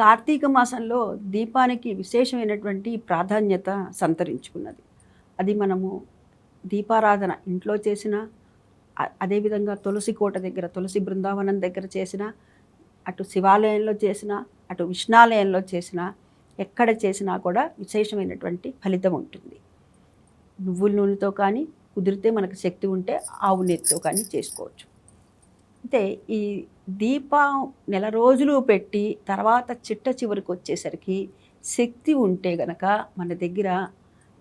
కార్తీక మాసంలో దీపానికి విశేషమైనటువంటి ప్రాధాన్యత సంతరించుకున్నది. అది మనము దీపారాధన ఇంట్లో చేసిన అదేవిధంగా తులసి కోట దగ్గర తులసి బృందావనం దగ్గర చేసిన అటు శివాలయంలో చేసిన అటు విష్ణాలయంలో చేసిన ఎక్కడ చేసినా కూడా విశేషమైనటువంటి ఫలితం ఉంటుంది. నువ్వుల నూనెతో కానీ కుదిరితే మనకు శక్తి ఉంటే ఆవు నెత్తితో కానీ చేసుకోవచ్చు. అయితే ఈ దీపం నెల రోజులు పెట్టి తర్వాత చిట్ట చివరికి వచ్చేసరికి శక్తి ఉంటే గనక మన దగ్గర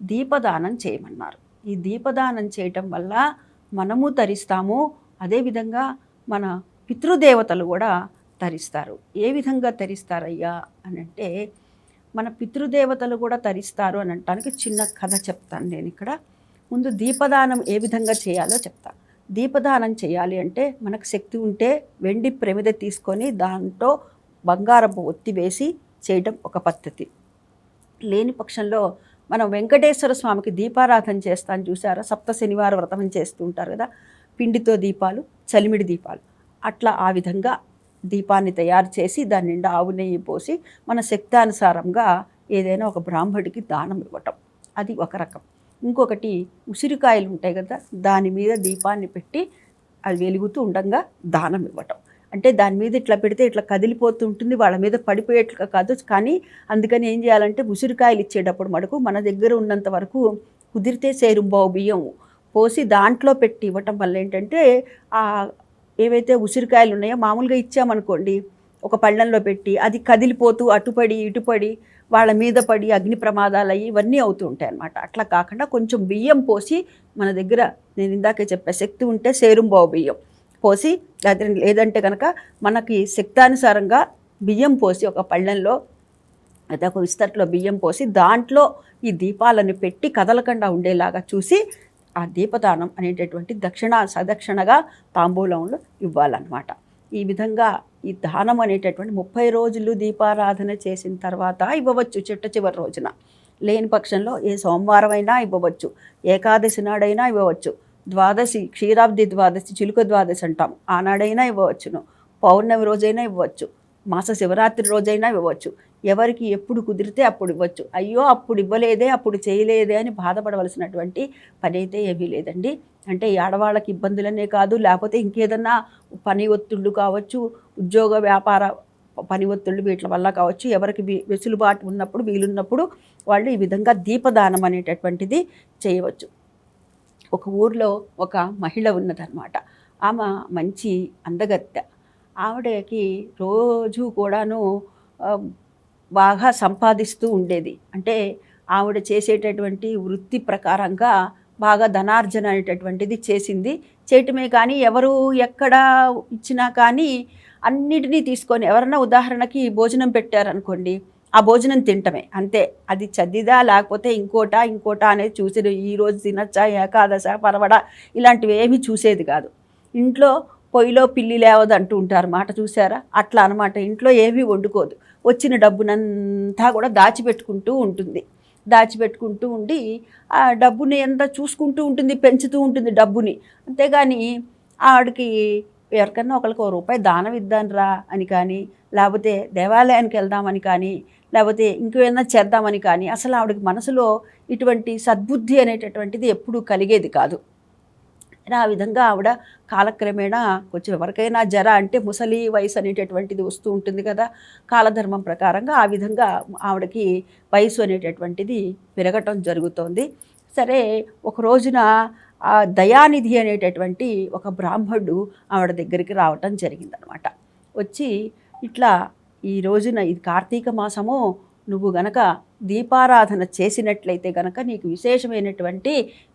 దీపదానం చేయమన్నారు. ఈ దీపదానం చేయటం వల్ల మనము తరిస్తాము అదేవిధంగా మన పితృదేవతలు కూడా తరిస్తారు. ఏ విధంగా తరిస్తారయ్యా అని అంటే మన పితృదేవతలు కూడా తరిస్తారు అని అంటానికి చిన్న కథ చెప్తాను నేను ఇక్కడ. ముందు దీపదానం ఏ విధంగా చేయాలో చెప్తాను దీపదానం చేయాలి అంటే మనకు శక్తి ఉంటే వెండి ప్రమిద తీసుకొని దాంట్లో బంగారపు ఒత్తి వేసి చేయడం ఒక పద్ధతి. లేని పక్షంలో మనం వెంకటేశ్వర స్వామికి దీపారాధన చేస్తాను చూసారా? సప్త శనివార వ్రతం చేస్తూ ఉంటారు కదా? పిండితో దీపాలు చలిమిడి దీపాలు. అట్లా ఆ విధంగా దీపాన్ని తయారు చేసి దాని నిండా ఆవు నెయ్యి పోసి మన శక్తానుసారంగా ఏదైనా ఒక బ్రాహ్మడికి దానం ఇవ్వటం. అది ఒక రకం. ఇంకొకటి ఉసిరికాయలు ఉంటాయి కదా దాని మీద దీపాన్ని పెట్టి అది వెలుగుతూ ఉండగా దానం ఇవ్వటం. అంటే దాని మీద ఇట్లా పెడితే ఇట్లా కదిలిపోతూ ఉంటుంది వాళ్ళ మీద పడిపోయేట్లుగా కాదు. కానీ అందుకని ఏం చేయాలంటే ఉసిరికాయలు ఇచ్చేటప్పుడు మటుకు మన దగ్గర ఉన్నంత వరకు కుదిరితే సేరుంబావు బియ్యం పోసి దాంట్లో పెట్టి ఇవ్వటం వల్ల ఏంటంటే ఆ ఏవైతే ఉసిరికాయలు ఉన్నాయో మామూలుగా ఇచ్చామనుకోండి ఒక పళ్ళంలో పెట్టి అది కదిలిపోతూ అటుపడి ఇటుపడి వాళ్ళ మీద పడి అగ్ని ప్రమాదాలు అయ్యి ఇవన్నీ అవుతూ ఉంటాయి అనమాట అట్లా కాకుండా కొంచెం బియ్యం పోసి మన దగ్గర నేను ఇందాకే చెప్పే శక్తి ఉంటే సేరుంబావు బియ్యం పోసి లేదంటే లేదంటే కనుక మనకి శక్తానుసారంగా బియ్యం పోసి ఒక పళ్ళెంలో లేదా ఒక విస్తట్లో బియ్యం పోసి దాంట్లో ఈ దీపాలను పెట్టి కదలకుండా ఉండేలాగా చూసి ఆ దీపదానం అనేటటువంటి దక్షిణ సదక్షిణగా తాంబూలంలో ఇవ్వాలన్నమాట. ఈ విధంగా ఈ దానం అనేటటువంటి ముప్పై రోజులు దీపారాధన చేసిన తర్వాత ఇవ్వవచ్చు చిట్ట చివరి రోజున. లేని పక్షంలో ఏ సోమవారం అయినా ఇవ్వవచ్చు ఏకాదశి నాడైనా ఇవ్వవచ్చు ద్వాదశి క్షీరాబ్ది ద్వాదశి చిలుక ద్వాదశి అంటాం ఆనాడైనా ఇవ్వవచ్చును. పౌర్ణమి రోజైనా ఇవ్వచ్చు మాస శివరాత్రి రోజైనా ఇవ్వచ్చు ఎవరికి ఎప్పుడు కుదిరితే అప్పుడు ఇవ్వచ్చు. అయ్యో అప్పుడు ఇవ్వలేదే అప్పుడు చేయలేదే అని బాధపడవలసినటువంటి పని అయితే ఏమీ లేదండి. అంటే ఈ ఆడవాళ్ళకి ఇబ్బందులనే కాదు లేకపోతే ఇంకేదన్నా పని ఒత్తిళ్ళు కావచ్చు ఉద్యోగ వ్యాపార పని ఒత్తిళ్ళు వీటి వల్ల కావచ్చు ఎవరికి వెసులుబాటు ఉన్నప్పుడు వీలున్నప్పుడు వాళ్ళు ఈ విధంగా దీపదానం అనేటటువంటిది చేయవచ్చు. ఒక ఊర్లో ఒక మహిళ ఉన్నదన్నమాట. ఆమె మంచి అందగత్తె. ఆవిడకి రోజు కూడాను బాగా సంపాదిస్తూ ఉండేది. అంటే ఆవిడ చేసేటటువంటి వృత్తి ప్రకారంగా బాగా ధనార్జన అనేటటువంటిది చేసింది. చేయటమే కానీ ఎవరు ఎక్కడ ఇచ్చినా కానీ అన్నిటినీ తీసుకొని ఎవరన్నా ఉదాహరణకి భోజనం పెట్టారనుకోండి ఆ భోజనం తింటమే అంతే. అది చదిదా లేకపోతే ఇంకోటా ఇంకోటా అనేది చూసేది ఈ రోజు తినచ్చా ఏకాదశ పరవడ ఇలాంటివి ఏమీ చూసేది కాదు. ఇంట్లో పొయ్యిలో పిల్లి లేవదు అంటూ ఉంటారు. మాట చూసారా అట్లా అనమాట ఇంట్లో ఏమీ వండుకోదు. వచ్చిన డబ్బునంతా కూడా దాచిపెట్టుకుంటూ ఉంటుంది. దాచిపెట్టుకుంటూ ఉండి ఆ డబ్బుని ఎంత చూసుకుంటూ ఉంటుంది పెంచుతూ ఉంటుంది డబ్బుని. అంతేగాని ఆవిడకి ఎవరికన్నా ఒకరికి ఒక రూపాయి దానం ఇద్దాంరా అని కానీ లేకపోతే దేవాలయానికి వెళ్దామని కానీ లేకపోతే ఇంకేమైనా చేద్దామని కానీ అసలు ఆవిడకి మనసులో ఇటువంటి సద్బుద్ధి అనేటటువంటిది ఎప్పుడూ కలిగేది కాదు. ఆ విధంగా ఆవిడ కాలక్రమేణా కొంచెం ఎవరికైనా జర అంటే ముసలి వయసు అనేటటువంటిది వస్తూ ఉంటుంది కదా కాలధర్మం ప్రకారంగా ఆ విధంగా ఆవిడకి వయసు అనేటటువంటిది పెరగటం జరుగుతోంది. సరే ఒక రోజున ఆ దయానిధి అనేటటువంటి ఒక బ్రాహ్మణుడు ఆవిడ దగ్గరికి రావటం జరిగిందనమాట. వచ్చి ఇట్లా ఈ రోజున ఇది కార్తీక మాసము నువ్వు గనక దీపారాధన చేసినట్లయితే గనక నీకు విశేషమైనటువంటి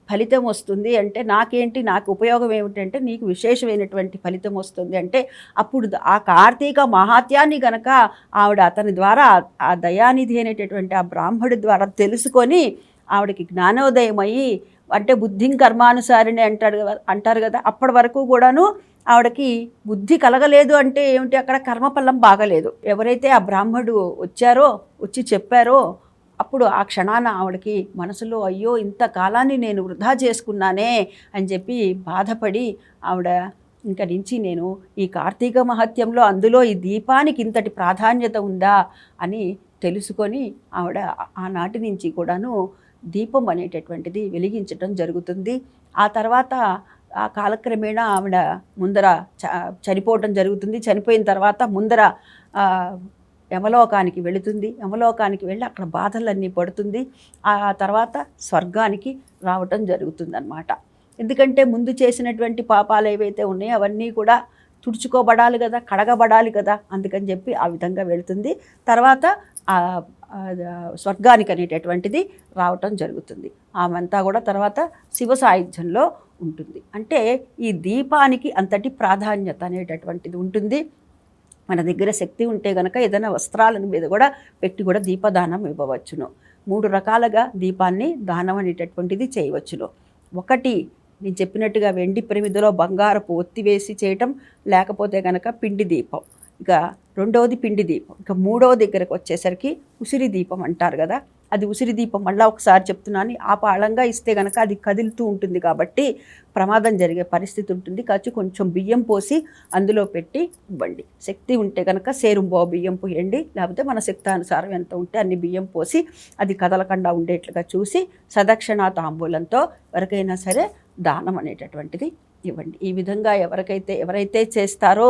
ఫలితం వస్తుంది అంటే నాకేంటి నాకు ఉపయోగం ఏమిటంటే నీకు విశేషమైనటువంటి ఫలితం వస్తుంది అంటే అప్పుడు ఆ కార్తీక మహాత్యాన్ని గనక ఆవిడ అతని ద్వారా ఆ- దయానిధి అనేటటువంటి ఆ బ్రాహ్మడి ద్వారా తెలుసుకొని ఆవిడకి జ్ఞానోదయం అయ్యి అంటే బుద్ధిం కర్మానుసారిని అంటాడు కదా అంటారు కదా అప్పటి వరకు కూడాను ఆవిడకి బుద్ధి కలగలేదు అంటే ఏమిటి అక్కడ కర్మఫలం బాగలేదు. ఎవరైతే ఆ బ్రాహ్మడు వచ్చారో వచ్చి చెప్పారో అప్పుడు ఆ క్షణాన ఆవిడకి మనసులో అయ్యో ఇంత కాలాన్ని నేను వృధా చేసుకున్నానే అని చెప్పి బాధపడి ఆవిడ ఇంక నుంచి నేను ఈ కార్తీక మహత్యంలో అందులో ఈ దీపానికి ఇంతటి ప్రాధాన్యత ఉందా అని తెలుసుకొని ఆవిడ ఆనాటి నుంచి కూడాను దీపం అనేటటువంటిది వెలిగించటం జరుగుతుంది. ఆ తర్వాత ఆ కాలక్రమేణా ఆవిడ ముందర చ చనిపోవటం జరుగుతుంది. చనిపోయిన తర్వాత ముందర యమలోకానికి వెళుతుంది. యమలోకానికి వెళ్ళి అక్కడ బాధలన్నీ పడుతుంది. ఆ తర్వాత స్వర్గానికి రావటం జరుగుతుందన్నమాట. ఎందుకంటే ముందు చేసినటువంటి పాపాలు ఏవైతే ఉన్నాయో అవన్నీ కూడా తుడుచుకోబడాలి కదా కడగబడాలి కదా అందుకని చెప్పి ఆ విధంగా వెళుతుంది. తర్వాత ఆ స్వర్గానికి అనేటటువంటిది రావటం జరుగుతుంది. ఆమెంతా కూడా తర్వాత శివ సాయుధ్యంలో ఉంటుంది. అంటే ఈ దీపానికి అంతటి ప్రాధాన్యత అనేటటువంటిది ఉంటుంది. మన దగ్గర శక్తి ఉంటే గనక ఏదైనా వస్త్రాలను మీద కూడా పెట్టి కూడా దీపదానం ఇవ్వవచ్చును. మూడు రకాలుగా దీపాన్ని దానం అనేటటువంటిది చేయవచ్చును. ఒకటి నేను చెప్పినట్టుగా వెండి ప్రమిదలో బంగారపు ఒత్తి వేసి చేయటం లేకపోతే గనక పిండి దీపం. ఇక రెండవది పిండి దీపం. ఇక మూడవ దగ్గరకు వచ్చేసరికి ఉసిరి దీపం అంటారు కదా అది ఉసిరి దీపం మళ్ళీ ఒకసారి చెప్తున్నాను ఆ పాళంగా ఇస్తే గనక అది కదులుతూ ఉంటుంది కాబట్టి ప్రమాదం జరిగే పరిస్థితి ఉంటుంది. కాచి కొంచెం బియ్యం పోసి అందులో పెట్టి ఇవ్వండి. శక్తి ఉంటే కనుక సేరుంబో బియ్యం పోయండి. లేకపోతే మన శక్తానుసారం ఎంత ఉంటే అన్ని బియ్యం పోసి అది కదలకుండా ఉండేట్లుగా చూసి సదక్షిణ తాంబూలంతో ఎవరికైనా సరే దానం అనేటటువంటిది ఇవ్వండి. ఈ విధంగా ఎవరికైతే ఎవరైతే చేస్తారో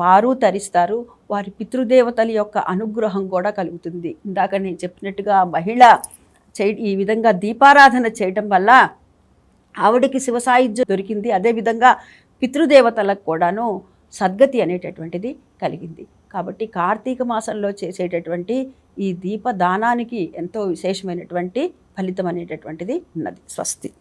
వారు తరిస్తారు. వారి పితృదేవతల యొక్క అనుగ్రహం కూడా కలుగుతుంది. ఇందాక నేను చెప్పినట్టుగా మహిళ చే ఈ విధంగా దీపారాధన చేయటం వల్ల ఆవిడకి శివ సాయుధ్యం దొరికింది అదేవిధంగా పితృదేవతలకు కూడాను సద్గతి అనేటటువంటిది కలిగింది. కాబట్టి కార్తీక మాసంలో చేసేటటువంటి ఈ దీపదానానికి ఎంతో విశేషమైనటువంటి ఫలితం అనేటటువంటిది ఉన్నది. స్వస్తి.